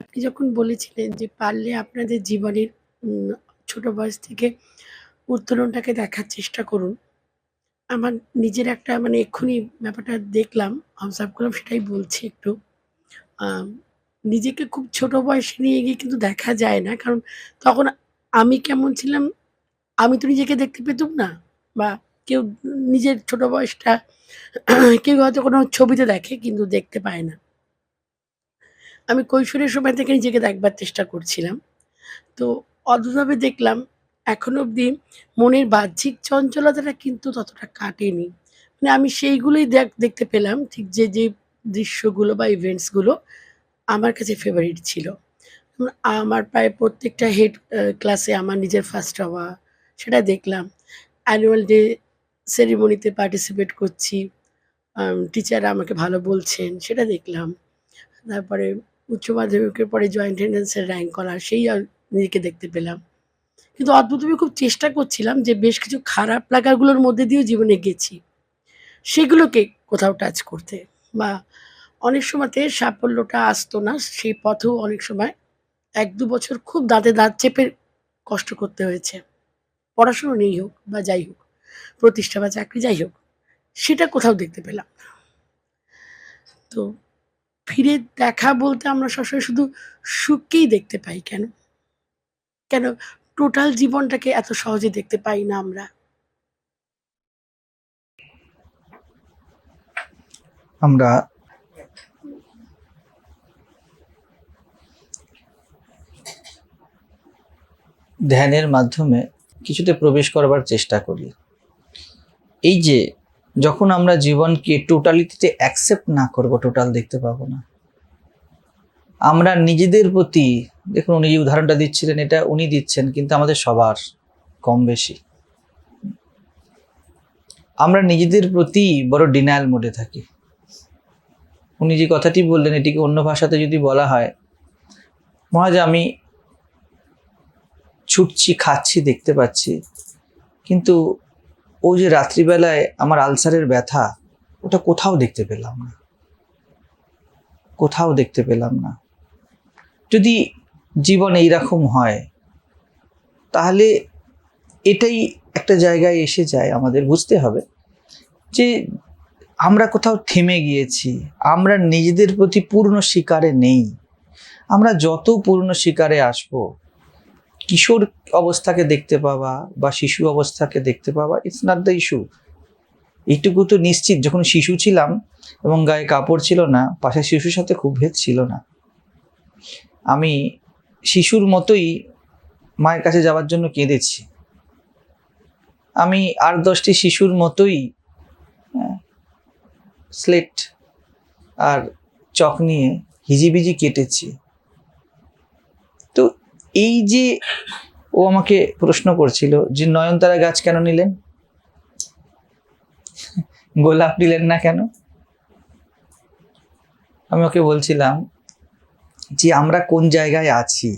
আপনি যখন বলেছিলেন যে পারলে আপনাদের জীবনের ছোট বয়স থেকে উত্তরণটাকে দেখার চেষ্টা করুন, আমার নিজের একটা মানে এক্ষুনি ব্যাপারটা দেখলাম অবজার্ভ করলাম সেটাই বলছি একটু। নিজেকে খুব ছোট বয়সে নিয়ে গিয়ে কিন্তু দেখা যায় না, কারণ তখন আমি কেমন ছিলাম, আমি তো নিজেকে দেখতে পেতুম না, বা কেউ নিজের ছোট বয়সটা, কেউ হয়তো কোনো ছবিতে দেখে কিন্তু দেখতে পায় না। আমি কৈশোরের সময় থেকে নিজেকে দেখবার চেষ্টা করছিলাম। তো অদ্ভুতভাবে দেখলাম, এখন অবধি মনের বাহ্যিক চঞ্চলতাটা কিন্তু ততটা কাটেনি। মানে আমি সেইগুলোই দেখ- দেখতে পেলাম, ঠিক যে যে দৃশ্যগুলো বা ইভেন্টসগুলো আমার কাছে ফেভারিট ছিল। আমার প্রায় প্রত্যেকটা হেড ক্লাসে আমার নিজের ফার্স্ট হওয়া, সেটা দেখলাম। অ্যানুয়াল ডে সেরিমনিতে পার্টিসিপেট করছি টিচাররা আমাকে ভালো বলছেন, সেটা দেখলাম। তারপরে উচ্চ মাধ্যমিকের পরে জয়েন্ট এন্ট্রান্সের র্যাঙ্ক করা সেই নিজেকে দেখতে পেলাম। কিন্তু অদ্ভুতভাবে খুব চেষ্টা করছিলাম যে বেশ কিছু খারাপ লাগাগুলোর মধ্যে দিয়েও জীবনে গেছি। সেগুলোকে কোথাও টাচ করতে বা অনেক সময়তে সাফল্যটা আসতো না, সেই পথেও অনেক সময় এক দু বছর খুব দাঁতে দাঁত চেপে কষ্ট করতে হয়েছে। পড়াশুনো নেই হোক বা যাই হোক, প্রতিষ্ঠা বা চাকরি যাই হোক, সেটা কোথাও দেখতে পেলাম তো ফিরে দেখা বলতে আমরা সবসময় শুধু সুখকেই দেখতে পাই কেন? কেন টোটাল জীবনটাকে এত সহজে দেখতে পাই না আমরা? আমরা ধ্যানের মাধ্যমে কিছুতে প্রবেশ করবার চেষ্টা করি। এই যে যখন আমরা জীবনকে টোটালিটিতে অ্যাকসেপ্ট না করব, টোটাল দেখতে পাবো না। আমরা নিজেদের প্রতি, দেখুন উনি যে উদাহরণটা দিচ্ছিলেন, এটা উনি দিচ্ছেন, কিন্তু আমাদের সবার কম বেশি। আমরা নিজেদের প্রতি বড় ডিনায়াল মোডে থাকি। উনি যে কথাটি বললেন, এটিকে অন্য ভাষাতে যদি বলা হয় মহাজ আমি ছুটছি, খাচ্ছি, দেখতে পাচ্ছি, কিন্তু ও যে রাত্রিবেলায় আমার আলসারের ব্যথা, ওটা কোথাও দেখতে পেলাম না। কোথাও দেখতে পেলাম না। যদি জীবন এইরকম হয়, তাহলে এটাই একটা জায়গায় এসে যায় আমাদের, বুঝতে হবে যে আমরা কোথাও থেমে গিয়েছি, আমরা নিজেদের প্রতি পূর্ণ শিকারে নেই। আমরা যত পূর্ণ শিকারে আসব কিশোর অবস্থাকে দেখতে পাওয়া বা শিশু অবস্থাকে দেখতে পাওয়া ইটস নট দ্য ইস্যু এইটুকু তো নিশ্চিত, যখন শিশু ছিলাম এবং গায়ে কাপড় ছিল না পাশে শিশুর সাথে খুব ভেদ ছিল না। আমি শিশুর মতোই মায়ের কাছে যাওয়ার জন্য কেঁদেছি। আমি আর দশটি শিশুর মতোই স্লেট আর চক নিয়ে হিজিবিজি কেটেছি। এই যে ও আমাকে প্রশ্ন করছিল যে, নয়নতারা গাছ কেন নিলেন? গোলাপ নিলেন না কেন? আমি ওকে বলছিলাম যে, আমরা কোন জায়গায় আছি?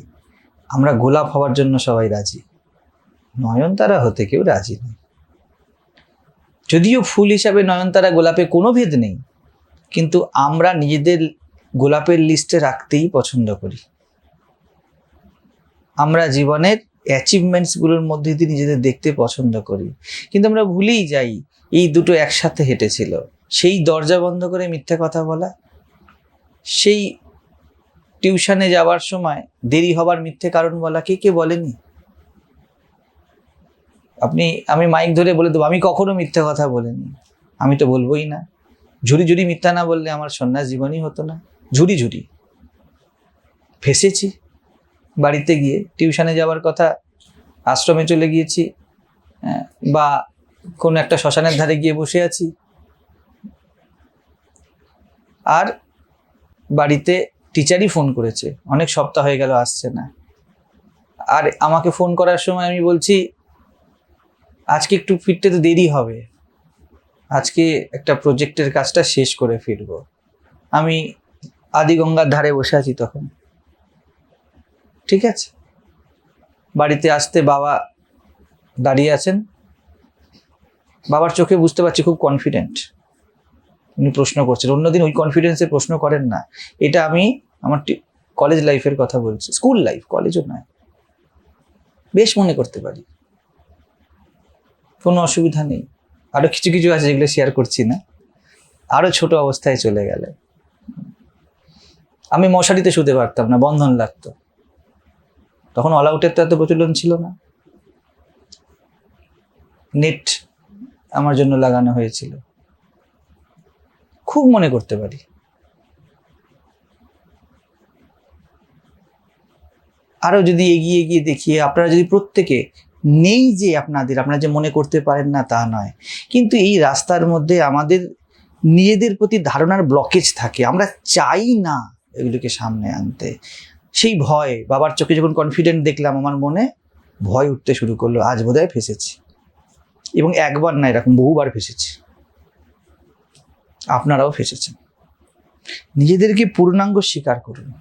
আমরা গোলাপ হওয়ার জন্য সবাই রাজি। নয়নতারা হতে কেউ রাজি নেই যদিও ফুল হিসাবে নয়নতারা গোলাপে কোনো ভেদ নেই, কিন্তু আমরা নিজেদের গোলাপের লিস্টে রাখতেই পছন্দ করি। আমরা জীবনের অ্যাচিভমেন্টসগুলোর মধ্যে দিয়ে নিজেদের দেখতে পছন্দ করি। কিন্তু আমরা ভুলেই যাই, এই দুটো একসাথে হেঁটেছিল। সেই দরজা বন্ধ করে মিথ্যা কথা বলা, সেই টিউশনে যাওয়ার সময় দেরি হবার মিথ্যে কারণ বলা, কে কে বলেনি? আপনি, আমি মাইক ধরে বলে দেবো, আমি কখনো মিথ্যা কথা বলিনি। আমি তো বলবোই না। ঝুড়ি ঝুড়ি মিথ্যা না বললে আমার সন্ন্যাস জীবনই হতো না। ঝুড়ি ঝুড়ি। ফেসেছি। বাড়িতে গিয়ে টিউশনে যাওয়ার কথা আশ্রমে চলে গিয়েছি হ্যাঁ, বা কোনো একটা শ্মশানের ধারে গিয়ে বসে আছি। আর বাড়িতে টিচারই ফোন করেছে অনেক সপ্তাহ হয়ে গেল আসছে না। আর আমাকে ফোন করার সময় আমি বলছি আজকে একটু ফিরতে তো দেরি হবে। আজকে একটা প্রজেক্টের কাজটা শেষ করে ফিরব। আমি আদিগঙ্গার ধারে বসে আছি তখন। ঠিক আছে? বাড়িতে আসতে বাবা দাঁড়িয়ে আছেন। বাবার চোখে বুঝতে পারছি খুব কনফিডেন্ট উনি প্রশ্ন করছেন। অন্যদিন ওই কনফিডেন্সে প্রশ্ন করেন না। এটা আমি আমার কলেজ লাইফের কথা বলছি। স্কুল লাইফ কলেজও নয়। বেশ মনে করতে পারি। কোনো অসুবিধা নেই। আরও কিছু কিছু আছে যেগুলো শেয়ার করছি না। আরও ছোট অবস্থায় চলে গেলে। আমি মশারিতে শুতে পারতাম না, বন্ধন লাগতো। তখন অল আউটের তো এত প্রচলন ছিল না। নেট আমার জন্য লাগানো হয়েছিল। খুব মনে করতে পারি। আরও যদি এগিয়ে এগিয়ে দেখিয়ে আপনারা যদি প্রত্যেকে নেই যে আপনাদের, আপনারা যে মনে করতে পারেন না তা নয়। কিন্তু এই রাস্তার মধ্যে আমাদের নিজেদের প্রতি ধারণার ব্লকেজ থাকে। আমরা চাই না এগুলোকে সামনে আনতে। সেই ভয়, বাবার চোখে যখন কনফিডেন্ট দেখলাম আমার মনে, ভয় উঠতে শুরু করল, আজ বোধহয় ফেসেছি। এবং একবার না, এরকম বহুবার ফেসেছি। আপনারাও ফেসেছেন। নিজেদেরকে পূর্ণাঙ্গ স্বীকার করুন।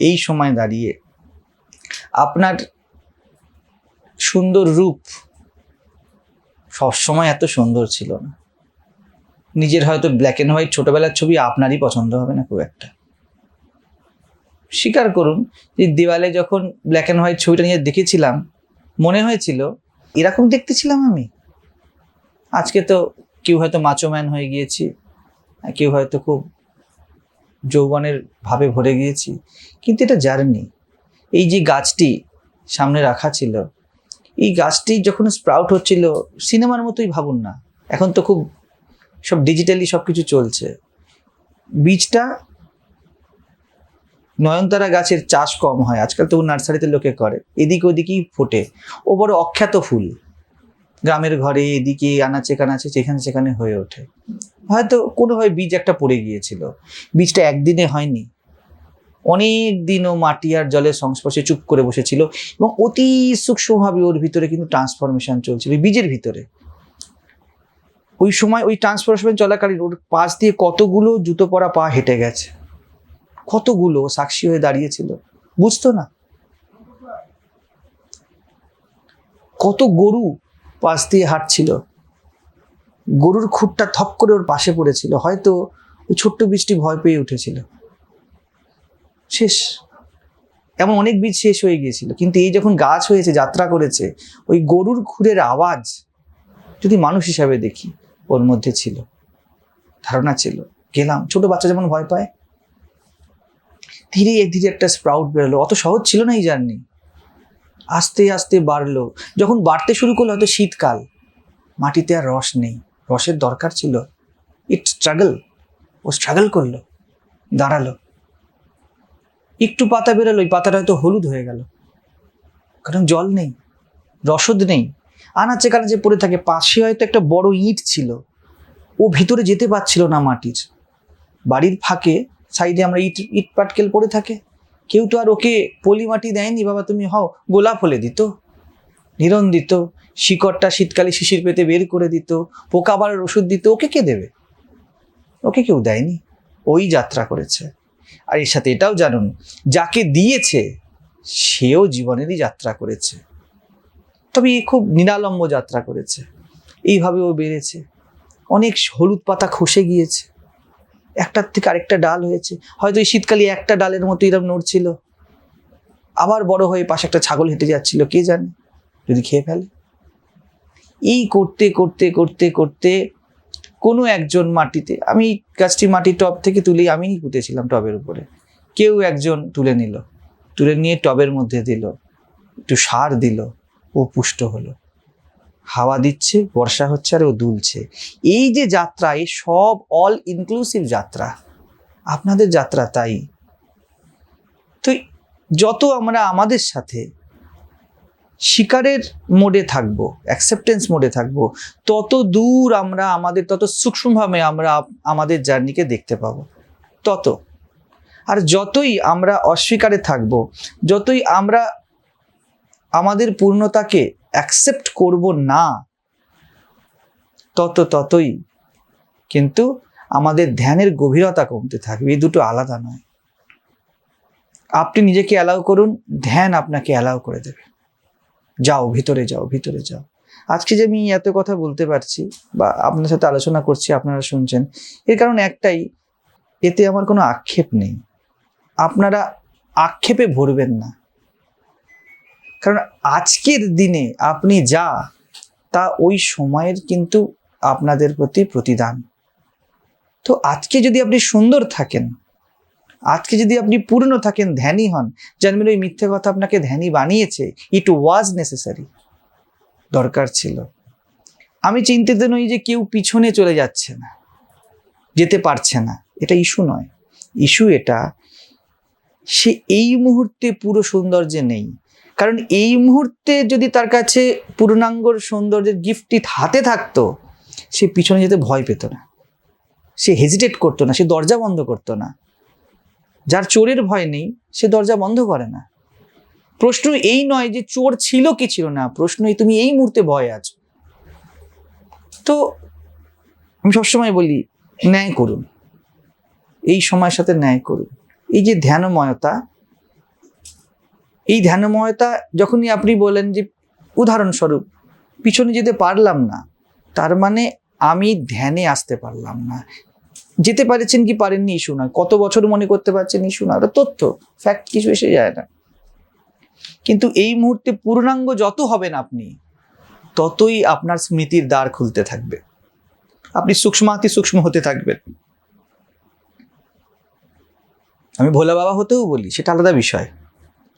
এই সময় দাঁড়িয়ে আপনার সুন্দর রূপ সবসময় এত সুন্দর ছিল না। নিজের হয়তো ব্ল্যাক অ্যান্ড হোয়াইট ছোটবেলার ছবি আপনারই পছন্দ হবে না খুব একটা। স্বীকার করুন যে দেওয়ালে যখন ব্ল্যাক অ্যান্ড হোয়াইট ছবিটা নিয়ে দেখেছিলাম, মনে হয়েছিল এরকম দেখতে ছিলাম আমি। আজকে তো কেউ হয়তো মাচো ম্যান হয়ে গিয়েছি কেউ হয়তো খুব যৌবনের ভাবে ভরে গিয়েছি, কিন্তু এটা জার্নি। এই যে গাছটি সামনে রাখা ছিল, এই গাছটি যখন স্প্রাউট হচ্ছিল, সিনেমার মতোই ভাবুন না। এখন তো খুব সব ডিজিটালি সব কিছু চলছে। বীজটা নয়নতারা গাছের চাষ কম হয়, আজকাল তো নার্সারিতে লোকে করে। এদিক ওদিকেই ফোটে। ও বড় অখ্যাত ফুল। গ্রামের ঘরে এদিকে আনাচে কানাচে, যেখানে সেখানে হয়ে ওঠে। হয়তো কোনোভাবে বীজ একটা পড়ে গিয়েছিল। বীজটা একদিনে হয়নি। অনেক দিন ও মাটি আর জলের সংস্পর্শে চুপ করে বসেছিল এবং অতি সূক্ষ্মভাবে ওর ভিতরে কিন্তু ট্রান্সফরমেশন চলছিল বীজের ভিতরে। ওই সময় ওই ট্রান্সফরমেশন চলাকালীন ওর পাশ দিয়ে কতগুলো জুতো পরা পা হেঁটে গেছে। কতগুলো সাক্ষী হয়ে দাঁড়িয়েছিল? বুঝতো না। কত গরু পাশ দিয়ে হাঁটছিল। গরুর খুঁটটা থপ করে ওর পাশে পড়েছিল। হয়তো ওই ছোট্ট বীজটি ভয় পেয়ে উঠেছিল। শেষ। এমন অনেক বীজ শেষ হয়ে গিয়েছিল। কিন্তু এই যখন গাছ হয়েছে, যাত্রা করেছে, ওই গরুর খুরের আওয়াজ যদি মানুষ হিসাবে দেখি, ওর মধ্যে ছিল। ধারণা ছিল। গেলাম। ছোট বাচ্চা যেমন ভয় পায় ধীরে ধীরে একটা স্প্রাউট বেরোলো। অত সহজ ছিল না এই জার্নি আস্তে আস্তে বাড়লো। যখন বাড়তে শুরু করল হয়তো শীতকাল। মাটিতে আর রস নেই। রসের দরকার ছিল। ইট স্ট্রাগল ও স্ট্রাগল করল। দাঁড়াল। একটু পাতা বেরোলো। ওই পাতাটা হয়তো হলুদ হয়ে গেল। কারণ জল নেই। রসদ নেই। আনাচে কানাচে পড়ে থাকে। পাশে হয়তো একটা বড় ইট ছিল। ও ভিতরে যেতে পারছিল না মাটির। বাড়ির ফাঁকে সাইডে আমরা ইট ইট পাটকেল পড়ে থাকে। কেউ তো আর ওকে পলি মাটি দেয়নি, বাবা তুমি হও, গোলাপ হলে দিত নিরন দিত, শিকড়টা শীতকালে শিশির পেতে বের করে দিত, পোকা বাড়ার ওষুধ দিত, ওকে কে দেবে? ওকে কেউ দেয়নি, ওই যাত্রা করেছে। আর এর সাথে এটাও জানুন, যাকে দিয়েছে, সেও জীবনেরই যাত্রা করেছে। তবে এ খুব নিরালম্ব যাত্রা করেছে। এইভাবে ও বেড়েছে। অনেক হলুদ পাতা খসে গিয়েছে। একটার থেকে আরেকটা ডাল হয়েছে। হয়তো এই শীতকালে একটা ডালের মতো এরকম নড়ছিল। আবার বড় হয়ে পাশে একটা ছাগল হেঁটে যাচ্ছিল, কে জানে? যদি খেয়ে ফেলে। এই করতে করতে করতে করতে কোনো একজন মাটিতে, আমি গাছটি মাটির টব থেকে তুলেই আমিই পুঁতেছিলাম টবের উপরে। কেউ একজন তুলে নিল, তুলে নিয়ে টবের মধ্যে দিল, একটু সার দিল, ও পুষ্ট হলো। হাওয়া দিচ্ছে, বর্ষা হচ্ছে আর ও দুলছে। এই যে যাত্রা এই সব অল ইনক্লুসিভ যাত্রা, আপনাদের যাত্রা তাই? তো যত আমরা আমাদের সাথে শিকারের মোডে থাকব অ্যাকসেপ্টেন্স মোডে থাকব, তত দূর আমরা আমাদের, তত সূক্ষ্মভাবে আমরা আমাদের জার্নিকে দেখতে পাবো। তত। আর যতই আমরা অস্বীকারে থাকব, যতই আমরা আমাদের পূর্ণতাকে অ্যাকসেপ্ট করব না, তত ততই কিন্তু আমাদের ধ্যানের গভীরতা কমতে থাকবে। এই দুটো আলাদা নয়। আপনি নিজেকে অ্যালাউ করুন, ধ্যান আপনাকে অ্যালাউ করে দেবে। যাও, ভিতরে যাও ভিতরে যাও। আজকে যে আমি এত কথা বলতে পারছি বা আপনার সাথে আলোচনা করছি, আপনারা শুনছেন, এর কারণ একটাই, এতে আমার কোনো আক্ষেপ নেই। আপনারা আক্ষেপে ভরবেন না। কারণ আজকের দিনে আপনি যা, তা ওই সময়ের কিন্তু আপনাদের প্রতি প্রতিদান। তো আজকে যদি আপনি সুন্দর থাকেন, আজকে যদি আপনি পূর্ণ থাকেন, ধ্যানী হন জন্মের ওই মিথ্যে কথা আপনাকে ধ্যানী বানিয়েছে ইট ওয়াজ নেসেসারি দরকার ছিল। আমি চিন্তিত নই যে কেউ পিছনে চলে যাচ্ছে না, যেতে পারছে না, এটা ইস্যু নয়। ইস্যু এটা, সে এই মুহূর্তে পুরো সৌন্দর্যে নেই। কারণ এই মুহূর্তে যদি তার কাছে পূর্ণাঙ্গর সৌন্দর্যের গিফটটি হাতে থাকতো, সে পিছনে যেতে ভয় পেত না। সে হেজিটেট করতো না, সে দরজা বন্ধ করতো না। যার চোরের ভয় নেই, সে দরজা বন্ধ করে না। প্রশ্ন এই নয় যে চোর ছিল কি ছিল না, প্রশ্ন তুমি এই মুহূর্তে ভয় আছো। তো আমি সবসময় বলি, ন্যায় করুন। এই সময়ের সাথে ন্যায় করুন। এই যে ধ্যানময়তা এই ধ্যানময়তা যখনই আপনি বলেন যে, উদাহরণস্বরূপ, পিছনে যেতে পারলাম না, তার মানে আমি ধ্যানে আসতে পারলাম না। যেতে পারেছেন কি পারেননি ইস্যু নয়। কত বছর মনে করতে পারছেন ইস্যু না ওটা তথ্য, ফ্যাক্ট কিছু এসে যায় না। কিন্তু এই মুহূর্তে পূর্ণাঙ্গ যত হবেন আপনি, ততই আপনার স্মৃতির দ্বার খুলতে থাকবে। আপনি সূক্ষ্মাতি সূক্ষ্ম হতে থাকবেন। আমি ভোলা বাবা হতেও বলি, সেটা আলাদা বিষয়।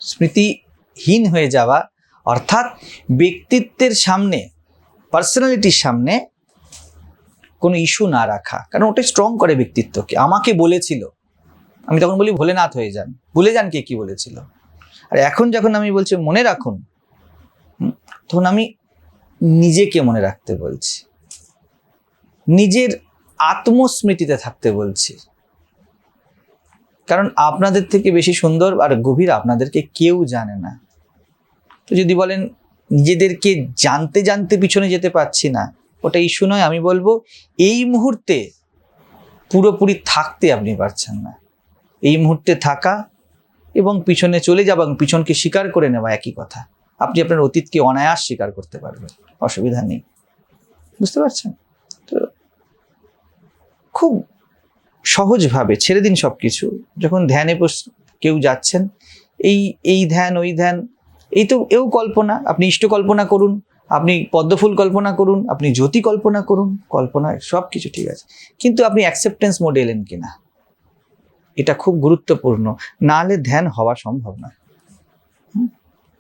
স্মৃতিহীন হয়ে যাওয়া, অর্থাৎ ব্যক্তিত্বের সামনে পার্সোনালিটির সামনে কোনো ইস্যু না রাখা। কারণ ওটা স্ট্রং করে ব্যক্তিত্বকে। আমাকে বলেছিল, আমি তখন বলি, ভোলেনাথ হয়ে যান। ভুলে যান কে কি বলেছিল? আর এখন যখন আমি বলছি, মনে রাখুন তখন আমি নিজেকে মনে রাখতে বলছি। নিজের আত্মস্মৃতিতে থাকতে বলছি। কারণ আপনাদের থেকে বেশি সুন্দর আর গভীর আপনাদেরকে কেউ জানে না। তো যদি বলেন, নিজেদেরকে জানতে জানতে পিছনে যেতে পারছি না, ওটা ইস্যু নয়, আমি বলব এই মুহূর্তে পুরোপুরি থাকতে আপনি পারছেন না। এই মুহূর্তে থাকা এবং পিছনে চলে যাওয়া এবং পিছনকে স্বীকার করে নেওয়া একই কথা। আপনি আপনার অতীতকে অনায়াস স্বীকার করতে পারবেন, অসুবিধা নেই। বুঝতে পারছেন? তো খুব সহজভাবে ছেড়ে দিন সব কিছু যখন ধ্যানে কেউ যাচ্ছেন, এই এই ধ্যান, ওই ধ্যান, এই তো এও কল্পনা। আপনি ইষ্ট কল্পনা করুন, আপনি পদ্মফুল কল্পনা করুন, আপনি জ্যোতি কল্পনা করুন, কল্পনা সব কিছু ঠিক আছে। কিন্তু আপনি অ্যাকসেপ্টেন্স মোডে এলেন কিনা? এটা খুব গুরুত্বপূর্ণ। না হলে ধ্যান হওয়া সম্ভব নয়।